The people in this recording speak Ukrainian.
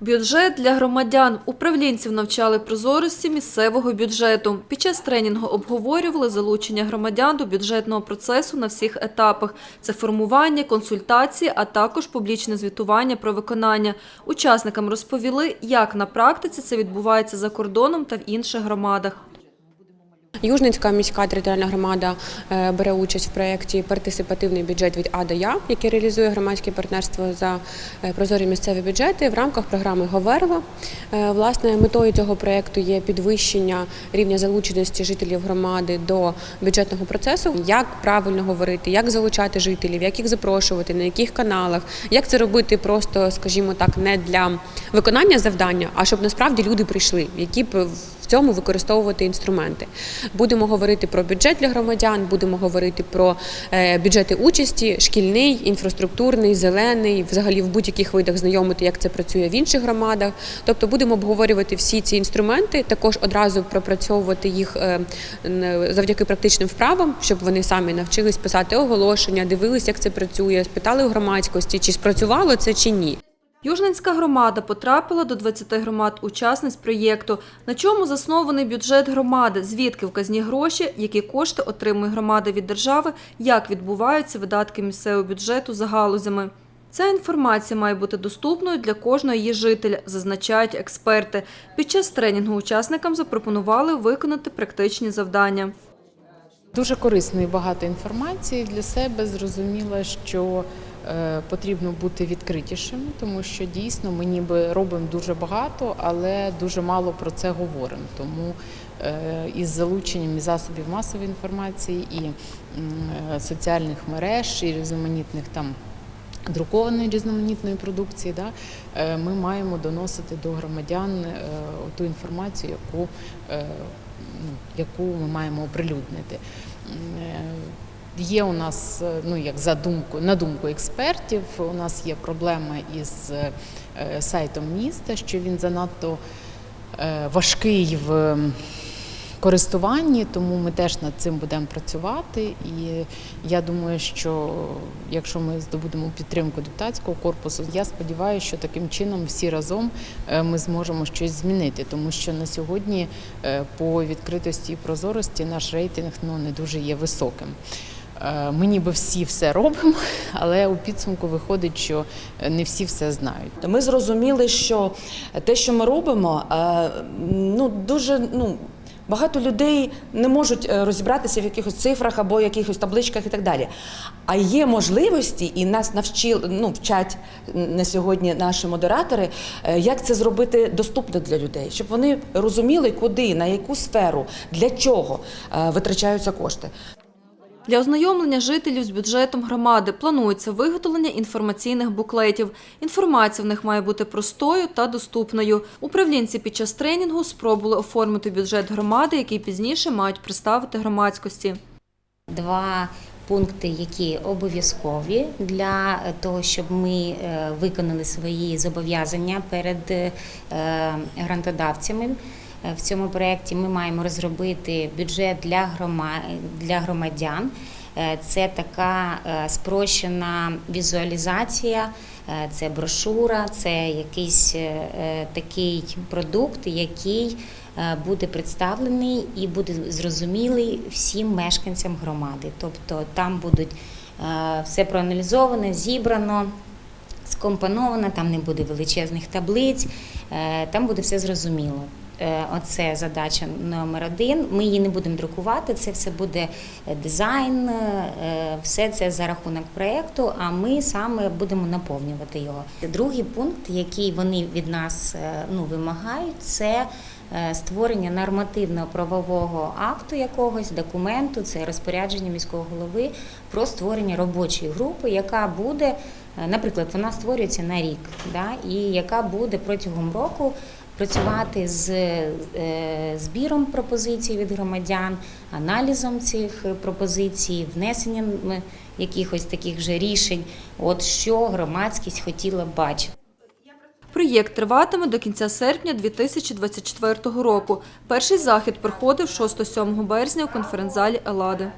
Бюджет для громадян. Управлінців навчали прозорості місцевого бюджету. Під час тренінгу обговорювали залучення громадян до бюджетного процесу на всіх етапах. Це формування, консультації, а також публічне звітування про виконання. Учасникам розповіли, як на практиці це відбувається за кордоном та в інших громадах. Южницька міська територіальна громада е, бере участь в проєкті Партисипативний бюджет від А до Я, який реалізує громадське партнерство за е, прозорі місцеві бюджети в рамках програми Говерла. Е, Власне, метою цього проєкту є підвищення рівня залученості жителів громади до бюджетного процесу. Як правильно говорити, як залучати жителів, як їх запрошувати, на яких каналах, як це робити просто, скажімо так, не для виконання завдання, а щоб насправді люди прийшли, які б цьому використовувати інструменти. Будемо говорити про бюджет для громадян, будемо говорити про е, бюджети участі, шкільний, інфраструктурний, зелений, взагалі в будь-яких видах знайомити, як це працює в інших громадах. Тобто будемо обговорювати всі ці інструменти, також одразу пропрацьовувати їх е, завдяки практичним вправам, щоб вони самі навчились писати оголошення, дивились, як це працює, спитали у громадськості, чи спрацювало це чи ні. Южненська громада потрапила до 20 громад учасниць проєкту. На чому заснований бюджет громади, звідки вказні гроші, які кошти отримує громада від держави, як відбуваються видатки місцевого бюджету за галузями. Ця інформація має бути доступною для кожного її жителя, зазначають експерти. Під час тренінгу учасникам запропонували виконати практичні завдання. Дуже корисно багато інформації для себе. Зрозуміла, що потрібно бути відкритішим, тому що дійсно ми ніби робимо дуже багато, але дуже мало про це говоримо. Тому е, із залученням і засобів масової інформації, і е, соціальних мереж, і різноманітних там. Друкованої різноманітної продукції, да, е, ми маємо доносити до громадян е, ту інформацію, яку, е, ну, яку ми маємо оприлюднити. Є у нас, е, ну як за думку, на думку експертів, у нас є проблема із е, сайтом міста, що він занадто е, важкий в користуванні, тому ми теж над цим будемо працювати. І я думаю, що якщо ми здобудемо підтримку депутатського корпусу, я сподіваюся, що таким чином всі разом ми зможемо щось змінити, тому що на сьогодні по відкритості і прозорості наш рейтинг ну не дуже є високим. Е, Ми ніби всі все робимо, але у підсумку виходить, що не всі все знають. Ми зрозуміли, що те, що ми робимо, е, ну дуже ну. Багато людей не можуть е, розібратися в якихось цифрах або якихось табличках і так далі. А є можливості, і нас навчили, ну, вчать на сьогодні наші модератори, як це зробити доступно для людей, щоб вони розуміли, куди, на яку сферу, для чого витрачаються кошти. Для ознайомлення жителів з бюджетом громади планується виготовлення інформаційних буклетів. Інформація в них має бути простою та доступною. Управлінці під час тренінгу спробували оформити бюджет громади, який пізніше мають представити громадськості. Два пункти, які обов'язкові для того, щоб ми е, виконали свої зобов'язання перед е, грантодавцями. Е, В цьому проєкті ми маємо розробити бюджет для грома- для громадян. Е, Це така е, спрощена візуалізація, це брошура, це якийсь такий продукт, який буде представлений і буде зрозумілий всім мешканцям громади. Тобто там будуть все проаналізовано, зібрано. Скомпоновано, там не буде величезних таблиць, там буде все зрозуміло. Е, Оце задача номер один. Ми її не будемо друкувати, це все буде е, дизайн, е, все це за рахунок проєкту, а ми саме будемо наповнювати його. Другий пункт, який вони від нас ну, вимагають, це створення нормативно-правового акту якогось документу, це розпорядження міського голови про створення робочої групи, яка буде, наприклад, вона створюється на рік, да, і яка буде протягом року працювати з е, збіром пропозицій від громадян, аналізом цих пропозицій, внесенням е, якихось таких же рішень, от що громадськість хотіла бачити. Проєкт триватиме до кінця серпня 2024 року. Перший захід проходив 6-7 березня у конференц-залі Елади.